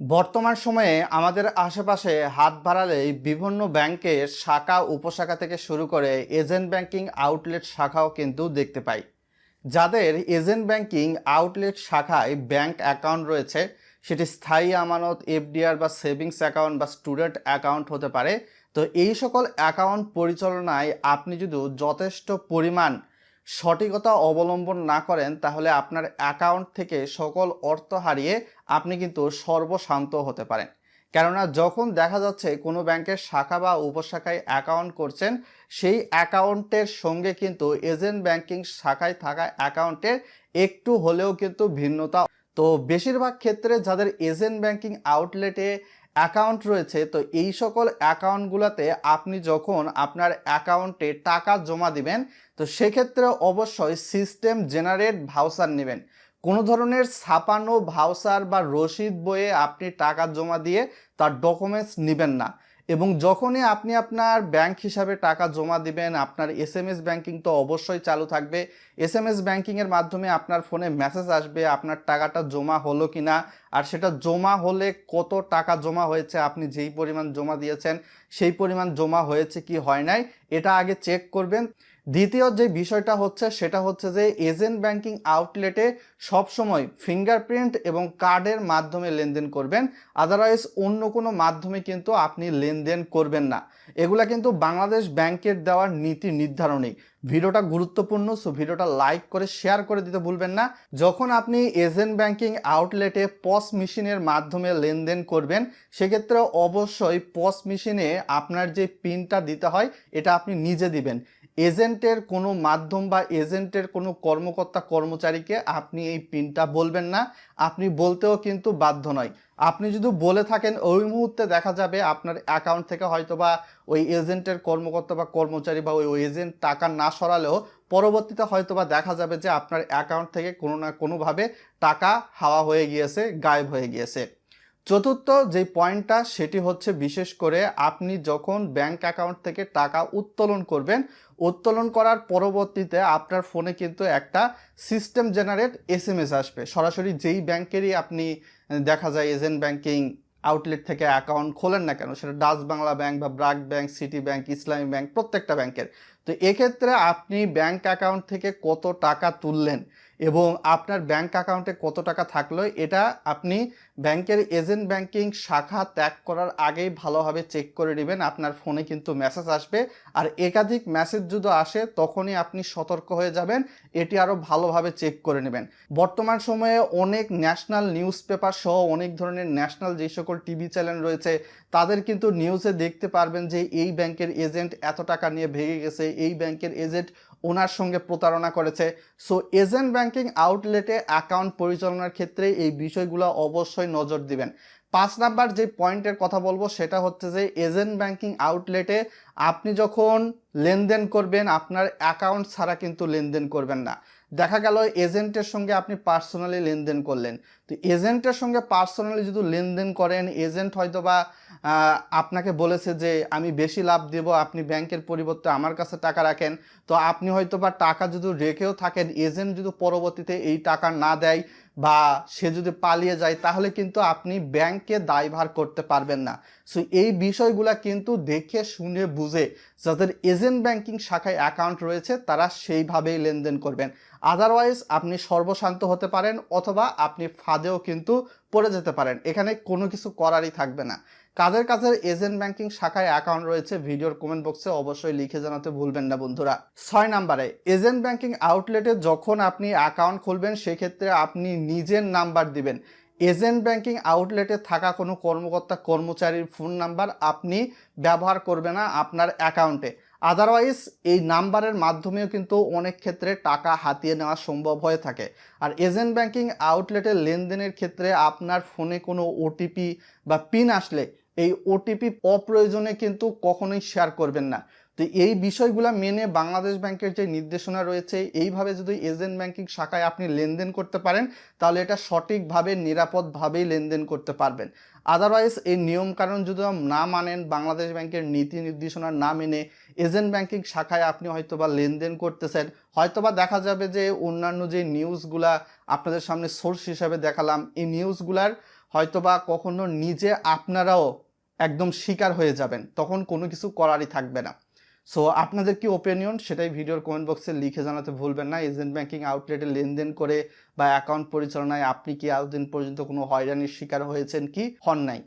বর্তমান সময়ে আমাদের আশেপাশে হাত বাড়ালেই বিভিন্ন ব্যাংকের শাখা, উপশাখা থেকে শুরু করে এজেন্ট ব্যাংকিং আউটলেট শাখাও কিন্তু দেখতে পাই। যাদের এজেন্ট ব্যাংকিং আউটলেট শাখায় ব্যাংক অ্যাকাউন্ট রয়েছে, সেটি স্থায়ী আমানত, এফডিআর বা সেভিংস অ্যাকাউন্ট বা স্টুডেন্ট অ্যাকাউন্ট হতে পারে। তো এই সকল অ্যাকাউন্ট পরিচালনায় আপনি যদি যথেষ্ট পরিমাণ সঠিকতা অবলম্বন না করেন, তাহলে আপনার অ্যাকাউন্ট থেকে সকল অর্থ হারিয়ে আপনি কিন্তু সর্বশান্ত হতে পারেন। কেননা যখন দেখা যাচ্ছে কোনো ব্যাংকের শাখা বা উপশাখায় অ্যাকাউন্ট করছেন, সেই অ্যাকাউন্টের সঙ্গে কিন্তু এজেন্ট ব্যাংকিং শাখায় থাকা অ্যাকাউন্টের একটু হলেও কিন্তু ভিন্নতা। তো বেশিরভাগ ক্ষেত্রে যাদের এজেন্ট ব্যাংকিং আউটলেটে অ্যাকাউন্ট রয়েছে, তো এই সকল অ্যাকাউন্টগুলোতে আপনি যখন আপনার অ্যাকাউন্টে টাকা জমা দিবেন, তো সেক্ষেত্রে অবশ্যই সিস্টেম জেনারেট ভাউসার নেবেন। কোনো ধরনের ছাপানো ভাউসার বা রসিদ বইয়ে আপনি টাকা জমা দিয়ে তার ডকুমেন্টস নেবেন না। এবং যখনই আপনি আপনার ব্যাংক হিসাবে টাকা জমা দিবেন, আপনার এস এম এস ব্যাঙ্কিং তো অবশ্যই চালু থাকবে। এস এম এস ব্যাঙ্কিংয়ের মাধ্যমে আপনার ফোনে মেসেজ আসবে, আপনার টাকাটা জমা হলো কি না আর সেটা জমা হলে কত টাকা জমা হয়েছে, আপনি যেই পরিমাণ জমা দিয়েছেন, সেই পরিমাণ জমা হয়েছে কি হয় নাই, এটা আগে চেক করবেন। দ্বিতীয় যে বিষয়টা হচ্ছে, সেটা হচ্ছে যে এজেন্ট ব্যাংকিং আউটলেটে সবসময় ফিঙ্গারপ্রিন্ট এবং কার্ডের মাধ্যমে লেনদেন করবেন। আদারওয়াইজ অন্য কোনো মাধ্যমে কিন্তু আপনি লেনদেন করবেন না। এগুলা কিন্তু বাংলাদেশ ব্যাংকের দেওয়ার নীতি নির্ধারণী। ভিডিওটা গুরুত্বপূর্ণ সো ভিডিওটা লাইক করে শেয়ার করে দিতে ভুলবেন না। যখন আপনি এজেন্ট ব্যাংকিং আউটলেটে পস মেশিনের মাধ্যমে লেনদেন করবেন, সেক্ষেত্রে অবশ্যই পস মেশিনে আপনার যে পিনটা দিতে হয়, এটা আপনি নিজে দিবেন। এজেন্টের কোনো মাধ্যম বা এজেন্টের কোনো কর্মকর্তা, কর্মচারীকে আপনি এই পিনটা বলবেন না। আপনি বলতেও কিন্তু বাধ্য নয়। আপনি যদি বলে থাকেন, ওই মুহূর্তে দেখা যাবে আপনার অ্যাকাউন্ট থেকে হয়তো বা ওই এজেন্টের কর্মকর্তা বা কর্মচারী বা ওই এজেন্ট টাকা না সরালেও পরবর্তীতে হয়তো বা দেখা যাবে যে আপনার অ্যাকাউন্ট থেকে কোনো না কোনোভাবে টাকা হাওয়া হয়ে গিয়েছে, গায়েব হয়ে গিয়েছে। চতুর্থ যে পয়েন্টটা, সেটি হচ্ছে বিশেষ করে আপনি যখন ব্যাংক অ্যাকাউন্ট থেকে টাকা উত্তোলন করবেন, উত্তোলন করার পরবর্তীতে আপনার ফোনে কিন্তু একটা সিস্টেম জেনারেট এস আসবে। সরাসরি যেই ব্যাংকেরই আপনি, দেখা যায় এজেন্ট ব্যাংকিং আউটলেট থেকে অ্যাকাউন্ট খোলেন না কেন, সেটা ডাচ বাংলা ব্যাংক বা BRAC Bank City Bank Islami Bank প্রত্যেকটা ব্যাংকের তো এক্ষেত্রে আপনি ব্যাংক অ্যাকাউন্ট থেকে কত টাকা তুললেন এবং আপনার ব্যাংক অ্যাকাউন্টে কত টাকা থাকল, এটা আপনি ব্যাংকের এজেন্ট ব্যাংকিং শাখা ত্যাগ করার আগেই ভালোভাবে চেক করে নেবেন। আপনার ফোনে কিন্তু মেসেজ আসবে। আর একাধিক মেসেজ যদি আসে, তখনই আপনি সতর্ক হয়ে যাবেন। এটি আরও ভালোভাবে চেক করে নেবেন। বর্তমান সময়ে অনেক ন্যাশনাল নিউজ পেপার সহ অনেক ধরনের ন্যাশনাল যে সকল টিভি চ্যানেল রয়েছে, তাদের কিন্তু নিউজে দেখতে পারবেন যে এই ব্যাংকের এজেন্ট এত টাকা নিয়ে ভেঙে গেছে এই ব্যাংকের এজেন্ট ওনার সঙ্গে প্রতারণা করেছে। সো এজেন্ট ব্যাংকিং আউটলেটে অ্যাকাউন্ট পরিচালনার ক্ষেত্রে এই বিষয়গুলো অবশ্যই নজর দিবেন। পাঁচ নাম্বার যে পয়েন্টের কথা বলব, সেটা হচ্ছে যে এজেন্ট ব্যাংকিং আউটলেটে আপনি যখন লেনদেন করবেন, আপনার অ্যাকাউন্ট ছাড়া কিন্তু লেনদেন করবেন না। দেখা গেল এজেন্টের সঙ্গে আপনি পার্সোনালি লেনদেন করলেন। তো এজেন্টের সঙ্গে পার্সোনালি যদি লেনদেন করেন, এজেন্ট হয়তো বা আপনাকে বলেছে যে, আমি বেশি লাভ দেব, আপনি ব্যাংকের পরিবর্তে আমার কাছে টাকা রাখেন। তো আপনি হয়তো বা টাকা যদি রেখেও থাকেন, এজেন্ট যদি পরবর্তীতে এই টাকা না দেয় বা সে যদি পালিয়ে যায়, তাহলে কিন্তু আপনি ব্যাংককে দায়ভার করতে পারবেন না। সো এই বিষয়গুলা কিন্তু দেখে, শুনে, বুঝে যাদের এজেন্ট ব্যাংকিং শাখায় অ্যাকাউন্ট রয়েছে, তারা সেইভাবেই লেনদেন করবেন। আদারওয়াইজ আপনি সর্বশান্ত হতে পারেন অথবা আপনি ফাঁদেও কিন্তু পড়ে যেতে পারেন। এখানে কোনো কিছু করারই থাকবে না। কাদের কাদের এজেন্ট ব্যাংকিং শাখায় অ্যাকাউন্ট রয়েছে, ভিডিওর কমেন্ট বক্সে অবশ্যই লিখে জানাতে ভুলবেন না বন্ধুরা। ছয় নাম্বারে এজেন্ট ব্যাংকিং আউটলেটে যখন আপনি অ্যাকাউন্ট খুলবেন, সেক্ষেত্রে আপনি নিজের নাম্বার দিবেন। এজেন্ট ব্যাংকিং আউটলেটে থাকা কোনো কর্মকর্তা, কর্মচারীর ফোন নাম্বার আপনি ব্যবহার করবে না আপনার অ্যাকাউন্টে। আদারওয়াইজ এই নাম্বারের মাধ্যমেও কিন্তু অনেক ক্ষেত্রে টাকা হাতিয়ে নেওয়া সম্ভব হয়ে থাকে। আর এজেন্ট ব্যাংকিং আউটলেটের লেনদেনের ক্ষেত্রে আপনার ফোনে কোনো ওটিপি বা পিন আসলে এই ওটিপি অপ্রয়োজনে কিন্তু কখনোই শেয়ার করবেন না। তো এই বিষয়গুলো মেনে বাংলাদেশ ব্যাংকের যে নির্দেশনা রয়েছে, এইভাবে যদি এজেন্ট ব্যাংকিং শাখায় আপনি লেনদেন করতে পারেন, তাহলে এটা সঠিকভাবে, নিরাপদভাবেই লেনদেন করতে পারবেন। আদারওয়াইজ এই নিয়মকানুন যদি না মানেন, বাংলাদেশ ব্যাংকের নীতি নির্দেশনা না মেনে এজেন্ট ব্যাংকিং শাখায় আপনি হয়তোবা লেনদেন করতেছেন, হয়তোবা দেখা যাবে যে অন্যান্য যে নিউজগুলা আপনাদের সামনে সোর্স হিসাবে দেখালাম, এই নিউজগুলার হয়তোবা কখনো নিজে আপনারাও একদম শিকার হয়ে যাবেন, তখন কোনো কিছু করারই থাকবে না। সো আপনাদের কি ওপিনিয়ন সেটাই ভিডিওর কমেন্ট বক্সে লিখে জানাতে ভুলবেন না। এজেন্ট ব্যাংকিং আউটলেটে লেনদেন করে বা অ্যাকাউন্ট পরিচালনায় আপনি কি আজ দিন পর্যন্ত কোনো হয়রানির শিকার হয়েছেন কি? হন নাই।